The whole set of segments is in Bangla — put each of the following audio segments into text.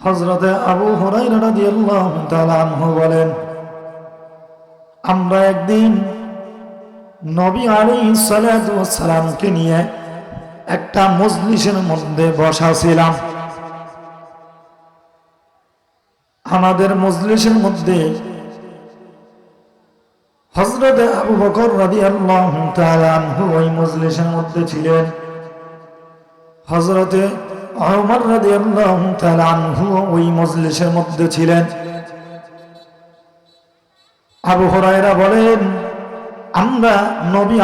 হজরতে আবু বলেন, আমরা একদিন নবী ওয়াস সালামকে নিয়ে একটা মজলিসের মধ্যে বসা ছিলাম। আমাদের মজলিসের মধ্যে হজরত আবু বকর আনহু ওই মজলিসের মধ্যে ছিলেন। হজরতে ওই মজলিসের মধ্যে ছিলেন। আবু হুরায়রা বলেন, আমরা নবী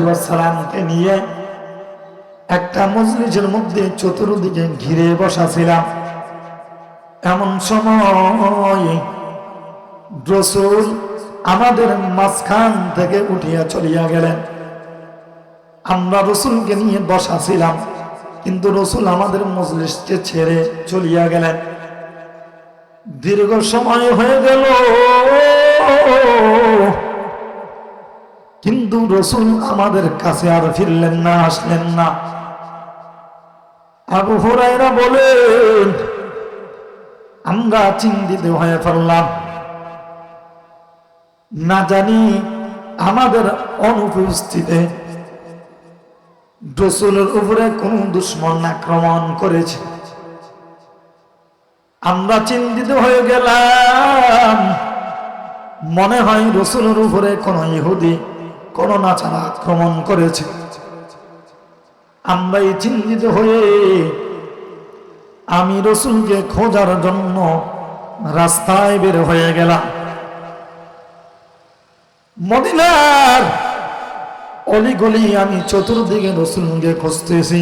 ওয়াস সালামকে নিয়ে একটা মজলিসের মধ্যে চতুর্দিকে ঘিরে বসা ছিলাম এমন সময় রসুল আমাদের মাঝখান থেকে উঠিয়া চলিয়া গেলেন। আমরা রসুলকে নিয়ে বসা ছিলাম কিন্তু রসুল আমাদের মজলিসকে ছেড়ে চলিয়া গেলেন। দীর্ঘ সময় হয়ে গেল। কিন্তু রসুল আমাদের কাছে আর ফিরলেন না, আসলেন না। আবু হুরায়রা বলেন, আমরা চিন্তিত হয়ে পড়লাম। না জানি আমাদের অনুপস্থিতে রসুলের উপরে কোন দুশ্মন আক্রমণ করেছে। আমরা চিন্তিত হয়ে গেলাম। মনে হয় রসুলের উপরে কোন ইহুদি, কোন নাচারা আক্রমণ করেছে। আমরা এই চিন্তিত হয়ে আমি রসুলকে খোঁজার জন্য রাস্তায় বের হয়ে গেলাম। মদিনার অলিগলি আমি চতুর্দিকে রসুলকে খুঁজতেছি।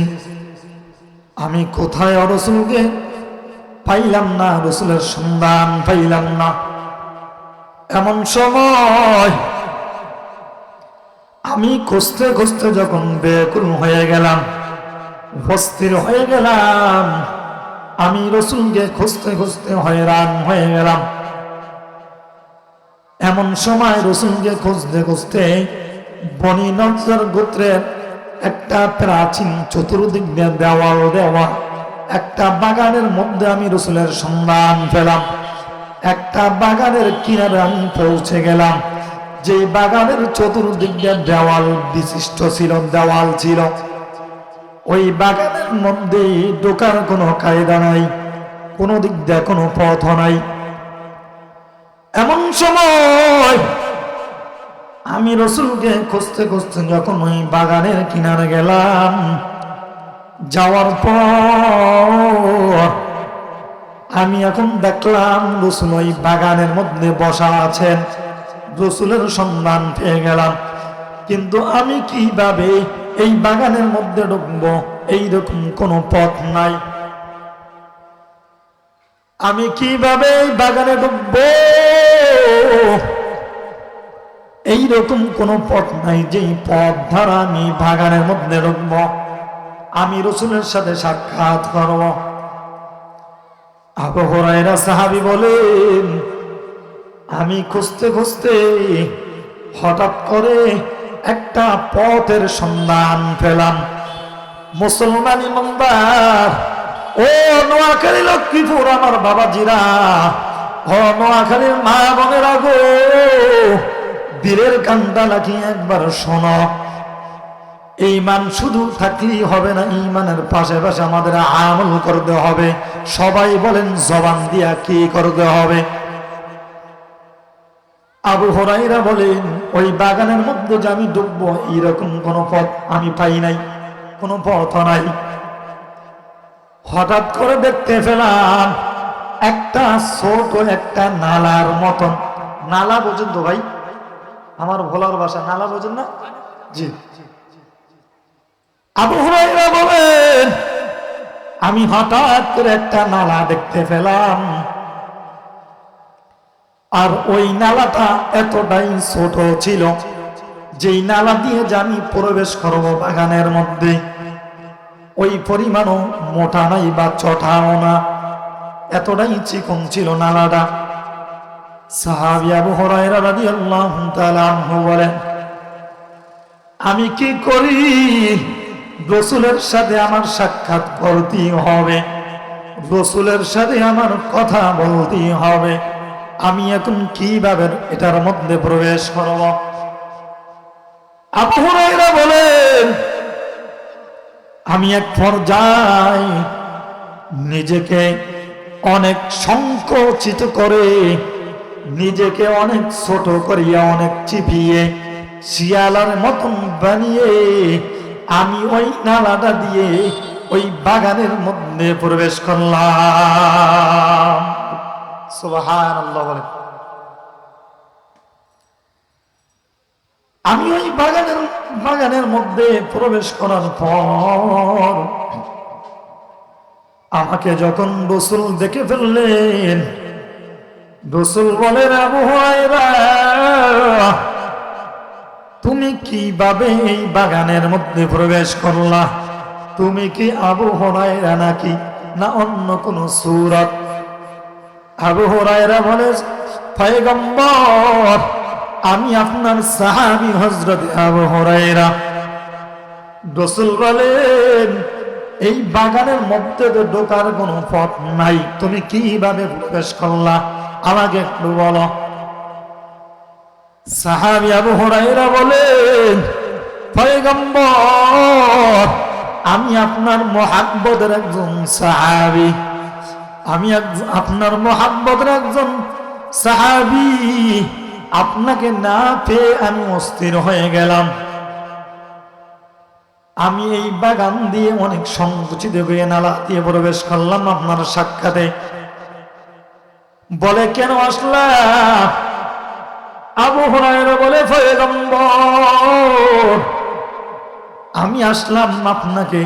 আমি কোথায় রসুলকে? পাইলাম না, রসুলের সন্ধান পাইলাম না। এমন সময় আমি খুঁজতে খুঁজতে যখন বেকুল হয়ে গেলাম উপস্থির হয়ে গেলাম, আমি রসুলকে খুঁজতে খুঁজতে হয়রান হয়ে গেলাম। এমন সময় রসুলকে খুঁজতে খুঁজতে বনি নজর গোত্রের একটা প্রাচীন চতুর্দিক দেওয়াল দেওয়া, একটা বাগানের মধ্যে আমি রসুলের সন্ধান পেলাম, একটা বাগানের কিনারে আমি পৌঁছে গেলাম। যে বাগানের চতুর্দিক দেওয়াল বিশিষ্ট ছিল, দেওয়াল ছিল। ওই বাগানের মধ্যে ঢোকার কোনো কায়দা নাই, কোনো দিক দিয়ে কোনো পথ নাই। এমন সময় আমি রসুলকে খুঁজতে খুঁজতে যখন ওই বাগানের কিনারে গেলাম, যাওয়ার পর আমি এখন দেখলাম রসুল ওই বাগানের মধ্যে বসা আছেন, রসুলের সন্ধান পেয়ে গেলাম। কিন্তু আমি কীভাবে এই বাগানের মধ্যে ঢুকবো, এইরকম কোনো পথ নাই। আমি কীভাবে এই বাগানে ঢুকবো? এইরকম কোনো পথ নাই যেই পথ ধারা আমি বাগানের মধ্যে ঢুকব আমি রসুলের সাথে সাক্ষাৎ করব। আবহরাইরা সাহাবি বলেন, আমি খুঁজতে খুঁজতে হঠাৎ করে একটা পথের সন্ধান পেলাম। মুসলমান ইমানদার, ও নোয়াখালী লক্ষ্মীপুর, আমার বাবাজিরা, ও নোয়াখালীর মা বোনের আগো বীরের কান্দা লাগিয়ে একবার শোনো। ইমান শুধু থাকলেই হবে না ইমানের পাশে পাশে আমাদের আমল করতে হবে। সবাই বলেন, জবান দিয়া কি করতে হবে? আবু হরাইরা বলেন, ওই বাগানের মধ্যে যে আমি ডুববো, এইরকম কোনো পথ আমি পাই নাই, কোনো পথ নাই। হঠাৎ করে দেখতে পেলাম, একটা ছোট একটা নালার মতন। নালা বোঝেন তো ভাই? আমার ভোলার বাসা নালা বোঝেন না? জি। আবু হুরাইরা বলেন, আমি হঠাৎ করে একটা নালা দেখতে পেলাম। আর ওই নালাটা এতটাই ছোট ছিল, যেই নালা দিয়ে যে আমি প্রবেশ করব বাগানের মধ্যে, ওই পরিমাণও মোটা নাই বা চটাও না। এতটাই চিকন ছিল নালাটা। আমি কি করি? রসুলের সাথে আমার সাক্ষাৎ করতেই হবে। রসুলের সাথে আমার কথা বলতেই হবে। আমি এখন কীভাবে এটার মধ্যে প্রবেশ করব? আপনারা বলেন, আমি এক পর্যায়ে নিজেকে অনেক সংকোচিত করে নিজেকে অনেক ছোট করিয়া, অনেক চিপিয়ে শিয়ালার মতন বানিয়ে, আমি ওই নালাটা দিয়ে ওই বাগানের মধ্যে প্রবেশ করলাম। আমি ওই বাগানের বাগানের মধ্যে প্রবেশ করার পর আমাকে যখন রসুল দেখে ফেললেন রসুল বলেন আবহাওয়া তুমি কীভাবে এই বাগানের মধ্যে প্রবেশ করলা? তুমি কি আবু হরাইরা নাকি না অন্য কোন সুরত? আবু হরাইরা বলে, পয়গম্বর, আমি আপনার সাহাবি হজরত আবু হরাইরা রসুল বলেন, এই বাগানের মধ্যে তো ঢোকার কোনো পথ নাই, তুমি কীভাবে প্রবেশ করলা? আমাকে একটু বলো। সাহাবি আবু হরাইরা বলেন আমি আপনার মহাব্বতের একজন সাহাবি। আমি আপনার মহাব্বতের একজন সাহাবি। আপনাকে না পেয়ে আমি অস্থির হয়ে গেলাম। আমি এই বাগান দিয়ে অনেক সংকুচিত হয়ে নালা দিয়ে প্রবেশ করলাম আপনার সাক্ষাতে। বলে, কেন আসলাম আবু হরাইরা বলে আমি আসলাম আপনাকে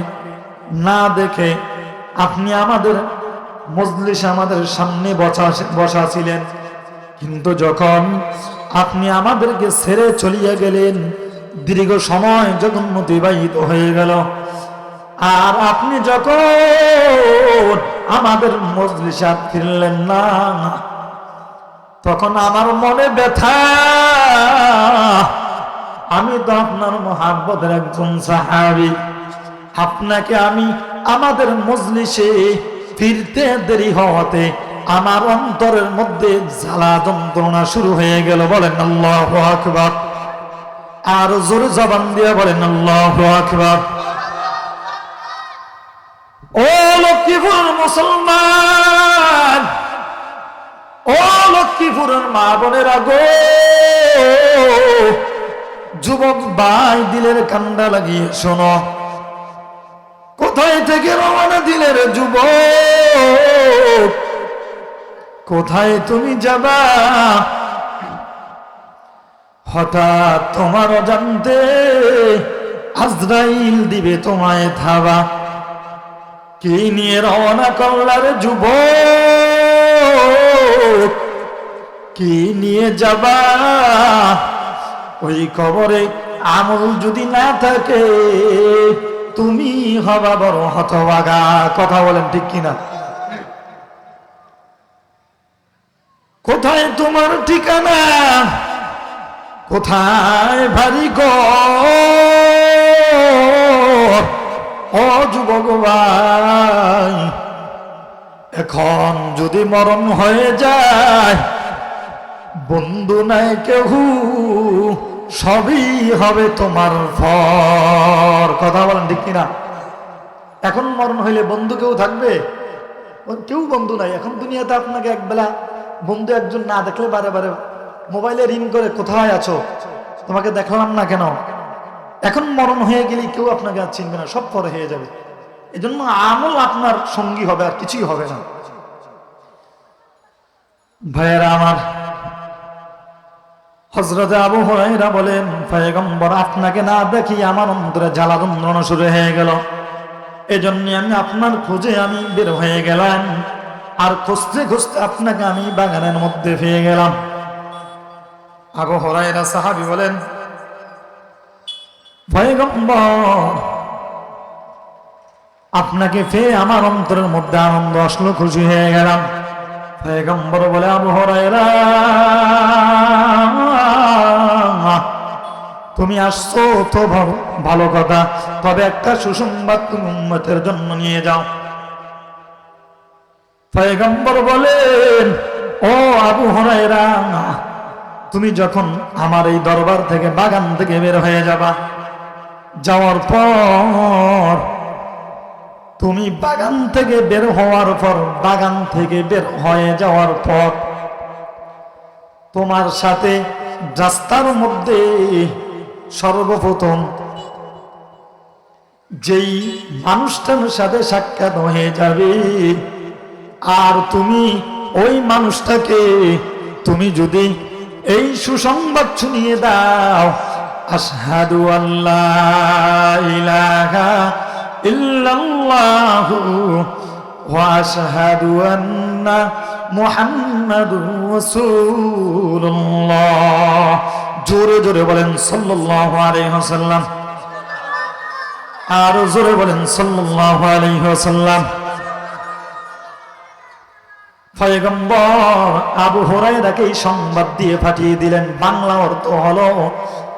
না দেখে আপনি আমাদের মজলিস আমাদের সামনে বসা বসা ছিলেন কিন্তু যখন আপনি আমাদেরকে ছেড়ে চলিয়ে গেলেন, দীর্ঘ সময় যখন অতিবাহিত হয়ে গেল আর আপনি যখন আমাদের মজলিসে ফিরলেন না, তখন আমার মনে ব্যথা। আমি তো আপনার মহাব্বতের একজন সাহাবি। আপনাকে আমি আমাদের মজলিসে ফিরতে দেরি হওয়াতে আমার অন্তরের মধ্যে জ্বালা যন্ত্রণা শুরু হয়ে গেল। বলেন আল্লাহ আর জোরে জবান দিয়ে বলেন আল্লাহ আকবর। মুসলমান। ও লক্ষ্মীপুরের মা বোনের আগো যুবক ভাই দিলের কান্ডা লাগিয়ে শোনো। কোথায় থেকে রওনা দিলের যুবক? কোথায় তুমি যাবা? হঠাৎ তোমার জানতে আজরাইল দিবে তোমায় থাবা কি নিয়ে রওনা করলার যুব? কি নিয়ে যাবা? ওই খবরে আমল যদি না থাকে, তুমি হবা বড় হতবাগা কথা বলেন ঠিক কিনা? কোথায় তোমার ঠিকানা? কোথায় ভারী গো ও যুবক এখন যদি মরণ হয়ে যায়, বন্ধু নাই কেহ সবই হবে তোমার ফর কথা বলেন ঠিক কিনা? এখন মরণ হইলে বন্ধু কেউ থাকবে? কেউ বন্ধু নাই। এখন দুনিয়াতে আপনাকে একবেলা বন্ধু একজন না দেখলে বারে বারে মোবাইলে রিং করে কোথায় আছো? তোমাকে দেখলাম না কেন? এখন মরণ হয়ে গেলে কেউ আপনাকে আর চিনবে না, সব পরে হয়ে যাবে। এই জন্য আমল আপনার সঙ্গী হবে আর কিছুই হবে না। ভাইয়েরা আমার হজরত আবু হরাইরা বলেন, পয়গম্বর, আপনাকে না দেখি আমার অন্তরে জ্বালা যন্ত্রণা শুরু হয়ে গেল। এজন্য আমি আপনার খোঁজে আমি বের হয়ে গেলাম। আর খুঁজতে খুঁজতে আপনাকে আমি বাগানের মধ্যে পেয়ে গেলাম। আবু হরাইরা সাহাবি বলেন আপনাকে পেয়ে আমার অন্তরের মধ্যে আনন্দ আসলো, খুশি হয়ে গেলাম। পয়গম্বর বলে, আবু তুমি আসছো তো ভালো কথা। তবে একটা সুসংবাদ তুমি উন্মতের জন্য নিয়ে যাও। পয়গম্বর বলেন ও আবু হরাইরা তুমি যখন আমার এই দরবার থেকে বাগান থেকে বের হয়ে যাবা যাওয়ার পর তুমি বাগান থেকে বের হওয়ার পর, বাগান থেকে বের হয়ে যাওয়ার পর তোমার সাথে রাস্তার মধ্যে সর্বপ্রথম যেই মানুষটার সাথে সাক্ষাৎ হয়ে যাবে, আর তুমি ওই মানুষটাকে তুমি যদি এই সুসংবাদ শুনিয়ে দাও আশহাদু আল্লাহ ইলাহা ইল্লাল্লাহু ওয়া আশহাদু আন্না মুহাম্মাদুর রাসূলুল্লাহ। জোরে জোরে বলেন সাল্লাল্লাহু আলাইহি ওয়াসাল্লাম। আর জোরে বলেন সাল্লাল্লাহু আলাইহি ওয়াসাল্লাম। পয়গম্বর আবু হরাইরাকে এই সংবাদ দিয়ে পাঠিয়ে দিলেন। বাংলা অর্থ হলো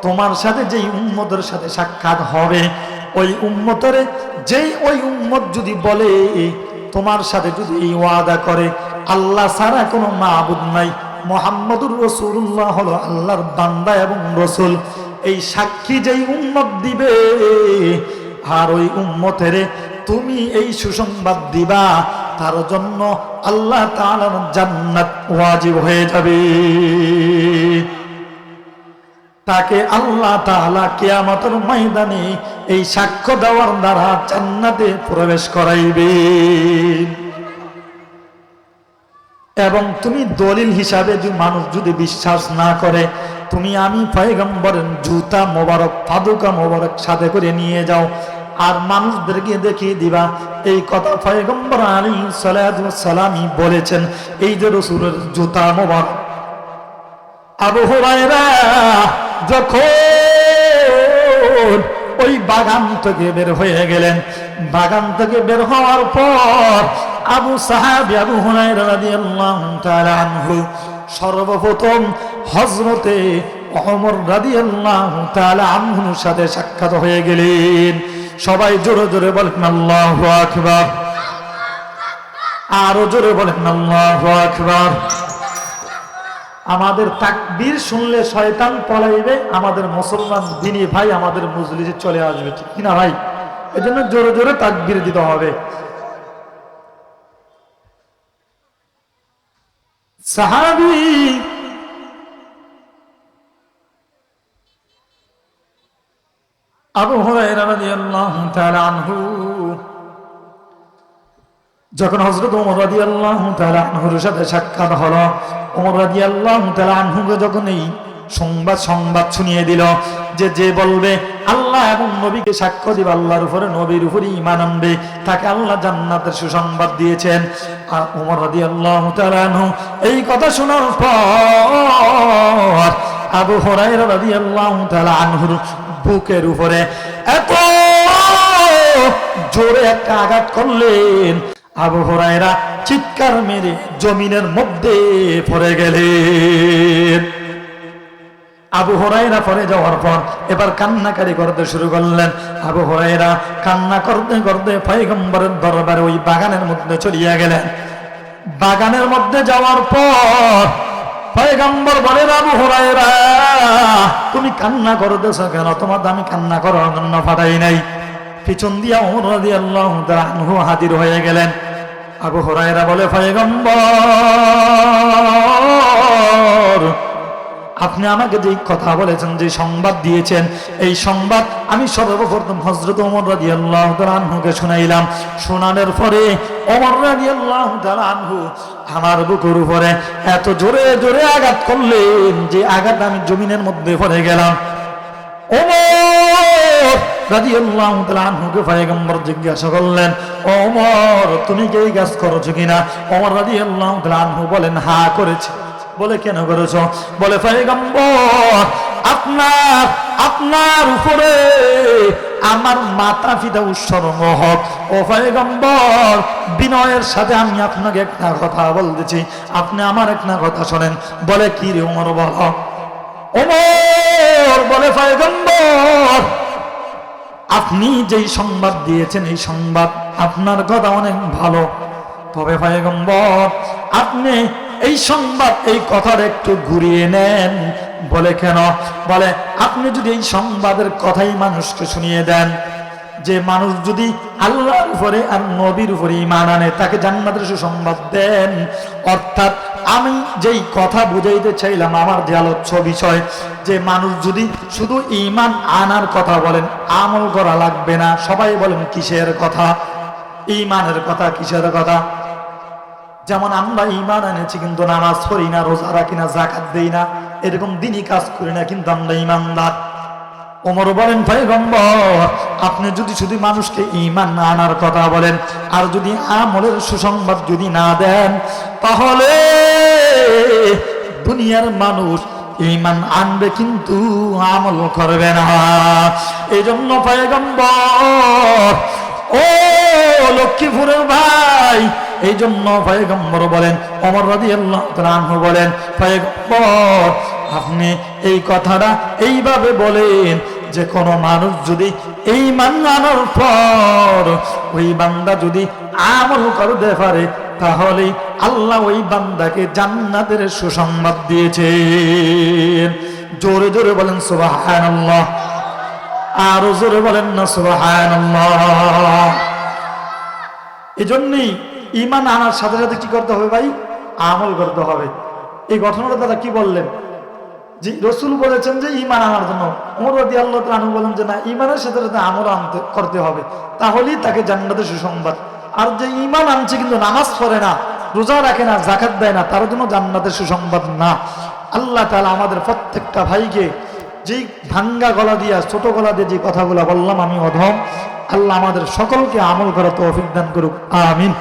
তোমার সাথে যেই উম্মতের সাথে সাক্ষাৎ হবে, ওই উম্মতরে যেই ওই উম্মত যদি বলে, তোমার সাথে যদি এই ওয়াদা করে, আল্লাহ ছাড়া কোনো মাহবুদ নাই। মোহাম্মদুর রসুল্লাহ হলো আল্লাহর বান্দা এবং রসুল। এই সাক্ষী যেই উম্মত দিবে, আর ওই উম্মতেরে তুমি এই সুসংবাদ দিবা, তার জন্য আল্লাহ তাআলার জান্নাত ওয়াজিব হয়ে যাবে। তাকে আল্লাহ তাআলা কিয়ামতের ময়দানে এই সাক্ষ্য দেওয়ার দ্বারা জান্নাতে প্রবেশ করাইবে। এবং তুমি দলিল হিসাবে যে মানুষ যদি বিশ্বাস না করে, তুমি আমি পয়গম্বরের জুতা মোবারক পাদুকা মোবারক সাথে করে নিয়ে যাও। আর মানুষদেরকে দেখিয়ে দিবা, এই কথা পয়গম্বর আলী সালামি বলেছেন, এই যে রসুলের জুতা মোবারক। আবু হুরায়রা যখন ওই বাগান থেকে বের হয়ে গেলেন, বাগান থেকে বের হওয়ার পর আবু সাহাবি, আবু সর্বপ্রথম হযরতে ওমর রাদিয়াল্লাহু তাআলা আনহুর সাথে সাক্ষাৎ হয়ে গেলেন। সবাই জোরে জোরে বলেন, আল্লাহু আকবার। আরও জোরে বলেন, আল্লাহু আমাদের তাকবীর শুনলে শয়তান পলাইবে, আমাদের মুসলমান দিনী ভাই আমাদের মজলিসে চলে আসবে, ঠিক কিনা ভাই? এজন্য জোরে জোরে তাকবীর দিতে হবে। সাহাবি আবু হুরায়রা রাদিয়াল্লাহু তাআলা আনহু, যখন হযরত ওমর রাদিয়াল্লাহু তাআলা আনহুর সাথে সাক্ষাৎ হলো ওমর রাদিয়াল্লাহু তাআলা আনহুকে যখন এই সংবাদ সংবাদ শুনিয়ে দিল যে যে বলবে, আল্লাহ এবং নবীকে সাক্ষ্য দিবে, আল্লাহর উপরে নবীর উপরে ঈমান আনবে, তাকে আল্লাহ জান্নাতের সুসংবাদ দিয়েছেন। আর রাদিয়াল্লাহু তাআলা আনহু এই কথা শোনার পর আবু হুরায়রা রাদিয়াল্লাহু তাআলা আনহুর বুকের উপরে এত জোরে একটা আঘাত করলেন। আবু হরাইরা চিৎকার মেরে জমিনের মধ্যে পড়ে গেলেন। আবু হরাইরা পরে যাওয়ার পর এবার কান্নাকারি করতে শুরু করলেন। আবু হরাইরা কান্না করতে করতে পয়গম্বরের দরবারে ওই বাগানের মধ্যে চলিয়া গেলেন। বাগানের মধ্যে যাওয়ার পর পয়গম্বর বলেন আবু হরাইরা তুমি কান্না করতেছ কেন? তোমার আমি কান্না করার জন্য ফাটাই নাই। পিছন দিয়া তাআলা আনহু হাজির হয়ে গেলেন। আবু হরাইরা বলে আপনি আমাকে যে কথা বলেছেন যে সংবাদ দিয়েছেন, এই সংবাদ আমি সর্বপ্রথম হজরত ওমর রাজি আল্লাহ আনহুকে শুনাইলাম। শোনানোর পরে ওমর রাজি আল্লাহ আনহু আমার বুকুর উপরে এত জোরে জোরে আঘাত করলেন যে আঘাত আমি জমিনের মধ্যে পড়ে গেলাম। জিজ্ঞাসা করলেন ওমর, তুমি কি বলেন হ্যাঁ করেছি। বলে, কেন বলে আপনার আপনার উপরে আমার মাতা পিতা উৎসর্গ হোক। ও পয়গম্বর, বিনয়ের সাথে আমি আপনাকে একটা কথা বলতেছি। আপনি আমার একটা কথা শোনেন। বলে, কি রে ওমর, বল? ওমর আপনি যেই সংবাদ দিয়েছেন, এই সংবাদ আপনার কথা অনেক ভালো। তবে ভাই গম্বর আপনি এই সংবাদ, এই কথার একটু ঘুরিয়ে নেন। বলে কেন? বলে, আপনি যদি এই সংবাদের কথাই মানুষকে শুনিয়ে দেন যে মানুষ যদি আল্লাহর উপরে আর নবীর উপরে ইমান আনে, তাকে জান্নাতের সুসংবাদ দেন। অর্থাৎ আমি যেই কথা বুঝাইতে চাইলাম, আমার যে আলোচ্য বিষয়, যে মানুষ যদি শুধু ইমান আনার কথা বলেন, আমল করা লাগবে না। সবাই বলেন, কিসের কথা? ইমানের কথা, কিসের কথা? যেমন আমরা ইমান এনেছি, কিন্তু নামাজ পড়ি না, রোজা রাখি না জাকাত দেই না, এরকম দিনই কাজ করি না, কিন্তু আমরা ইমানদার ওমর বলেন, পয়গম্বর, আপনি যদি শুধু মানুষকে ইমান না আনার কথা বলেন, আর যদি আমলের সুসংবাদ যদি না দেন, তাহলে দুনিয়ার মানুষ ইমান আনবে কিন্তু আমল করবে না। এই জন্য পয়গম্বর, ও লক্ষ্মীপুরের ভাই! এই জন্য পয়গম্বর বলেন অমর রাজি আল্লাহ বলেন, পয়গম্বর আপনি এই কথাটা এইভাবে বলেন যে কোনো মানুষ যদি এই মানানোর পর ওই বান্দা যদি আমল করতে পারে তাহলে আল্লাহ ওই বান্দাকে জান্নাতের সুসংবাদ দিয়েছেন। জোরে জোরে বলেন, সুবহানাল্লাহ। আরও জোরে বলেন না, সুবহানাল্লাহ। এই জন্যই ইমান আনার সাথে সাথে কি করতে হবে ভাই? আমল করতে হবে। এই ঘটনাটা দাদা কি বললেন? যে রসুল বলেছেন যে ইমান আনার জন্য। ওমর রাদি আল্লাহ তানু বলেন যে, না ইমানের সাথে সাথে আমল আনতে, করতে হবে। তাহলেই তাকে জান্নাতের সুসংবাদ। আর যে ইমান আনছে কিন্তু নামাজ পড়ে না, রোজা রাখে না জাকাত দেয় না, তার জন্য জান্নাতের সুসংবাদ না। আল্লাহ তাআলা আমাদের প্রত্যেকটা ভাইকে যেই ভাঙ্গা গলা দিয়া, ছোট গলা দিয়ে যে কথাগুলো বললাম আমি অধম, আল্লাহ আমাদের সকলকে আমল করা তৌফিক দান করুক। আমিন।